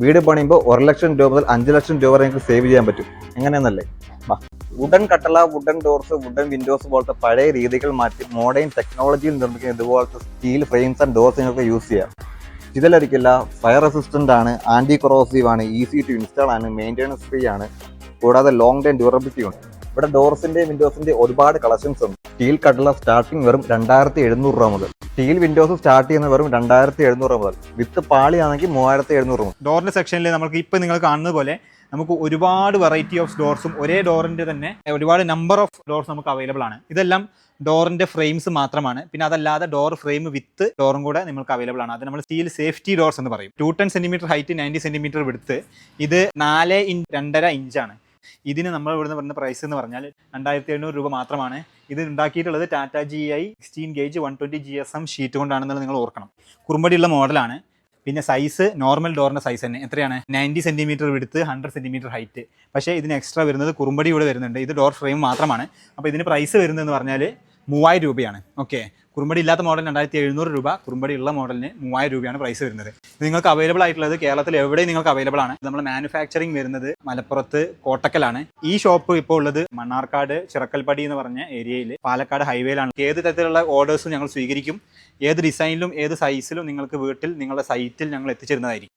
വീട് പണിയുമ്പോൾ ഒരു ലക്ഷം രൂപ മുതൽ അഞ്ച് ലക്ഷം രൂപ വരെ നിങ്ങൾക്ക് സേവ് ചെയ്യാൻ പറ്റും. എങ്ങനെയെന്നല്ലേ? വുഡൻ കട്ടള വുഡൻ ഡോർസ് വുഡൻ വിൻഡോസ് പോലത്തെ പഴയ രീതികൾ മാറ്റി മോഡേൺ ടെക്നോളജിയിൽ നിർമ്മിക്കുന്ന ഇതുപോലത്തെ സ്റ്റീൽ ഫ്രെയിംസ് ആൻഡ് ഡോർസ് നിങ്ങൾക്ക് യൂസ് ചെയ്യാം. ഇതിലൊരിക്കില്ല ഫയർ റെസിസ്റ്റന്റ് ആണ് ആന്റി കൊറോസീവ് ആണ് ഈസി ടു ഇൻസ്റ്റാൾ ആണ് മെയിന്റെനൻസ് ഫ്രീ ആണ് കൂടാതെ ലോങ് ടൈം ഡ്യൂറബിലിറ്റി ഉണ്ട്. ഇവിടെ ഡോർസിന്റെയും വിൻഡോസിന്റെയും ഒരുപാട് കളക്ഷൻസ് ഉണ്ട്. സ്റ്റീൽ കട്ടള സ്റ്റാർട്ടിംഗ് വെറും രണ്ടായിരത്തി എഴുന്നൂറ് രൂപ മുതൽ. സ്റ്റീൽ വിൻഡോസ് സ്റ്റാർട്ട് ചെയ്യുന്ന വെറും രണ്ടായിരത്തി എഴുന്നൂറ് മുതൽ. വിത്ത് പാളിയാണെങ്കിൽ മൂവായിരത്തി എഴുന്നൂറ് മുതൽ. ഡോറിന്റെ സെക്ഷനിൽ നമുക്ക് ഇപ്പം നിങ്ങൾ കാണുന്നത് പോലെ നമുക്ക് ഒരുപാട് വെറൈറ്റി ഓഫ് ഡോർസും ഒരേ ഡോറിന്റെ തന്നെ ഒരുപാട് നമ്പർ ഓഫ് ഡോർസ് നമുക്ക് അവൈലബിൾ ആണ്. ഇതെല്ലാം ഡോറിന്റെ ഫ്രെയിംസ് മാത്രമാണ്. പിന്നെ അതല്ലാതെ ഡോർ ഫ്രെയിം വിത്ത് ഡോറും കൂടെ നിങ്ങൾക്ക് അവൈലബിൾ ആണ്. അത് നമ്മൾ സ്റ്റീൽ സേഫ്റ്റി ഡോർസ് എന്ന് പറയും. Two ten centimetre height ninety centimetre വിടുത്ത് ഇത് നാല് ഇഞ്ച് രണ്ടര ഇഞ്ചാണ് ഇതിന് നമ്മൾ ഇവിടുന്ന് പറയുന്ന പ്രൈസ് എന്ന് പറഞ്ഞാൽ രണ്ടായിരത്തി എണ്ണൂറ് രൂപ മാത്രമാണ്. ഇത് ഉണ്ടാക്കിയിട്ടുള്ളത് Tata G I sixteen gauge one twenty G S M sheet കൊണ്ടാണെന്നുള്ളത് നിങ്ങൾ ഓർക്കണം. കുറുമ്പടിയുള്ള മോഡലാണ് പിന്നെ സൈസ് നോർമൽ ഡോറിന്റെ സൈസ് തന്നെ. എത്രയാണ്? നയന്റി സെന്റിമീറ്റർ വിടുത്ത് ഹൺഡ്രഡ് സെന്റിമീറ്റർ ഹൈറ്റ് പക്ഷേ ഇതിന് എക്സ്ട്രാ വരുന്നത് കുറുമ്പടി കൂടെ വരുന്നുണ്ട്. ഇത് ഡോർ ഫ്രെയിം മാത്രമാണ്. അപ്പോൾ ഇതിന് പ്രൈസ് വരുന്നതെന്ന് പറഞ്ഞാൽ മൂവായിരം രൂപയാണ്. ഓക്കെ കുറുമ്പടി ഇല്ലാത്ത മോഡൽ രണ്ടായിരത്തി എഴുന്നൂറ് രൂപ കുറുമ്പടി ഉള്ള മോഡലിന് മൂവായിരം രൂപയാണ് പ്രൈസ് വരുന്നത്. നിങ്ങൾക്ക് അവൈലബിൾ ആയിട്ടുള്ളത് കേരളത്തിൽ എവിടെയും നിങ്ങൾക്ക് അവൈലബിൾ ആണ്. നമ്മൾ മാനുഫാക്ചറിങ് വരുന്നത് മലപ്പുറത്ത് കോട്ടക്കലാണ്. ഈ ഷോപ്പ് ഇപ്പോൾ ഉള്ളത് മണ്ണാർക്കാട് ചിറക്കൽപ്പടി എന്ന് പറഞ്ഞ ഏരിയയിൽ പാലക്കാട് ഹൈവേയിലാണ് ഏത് തരത്തിലുള്ള ഓർഡേഴ്സും ഞങ്ങൾ സ്വീകരിക്കും ഏത് ഡിസൈനിലും ഏത് സൈസിലും നിങ്ങൾക്ക് വീട്ടിൽ നിങ്ങളുടെ സൈറ്റിൽ ഞങ്ങൾ എത്തിച്ചിരുന്നതായിരിക്കും.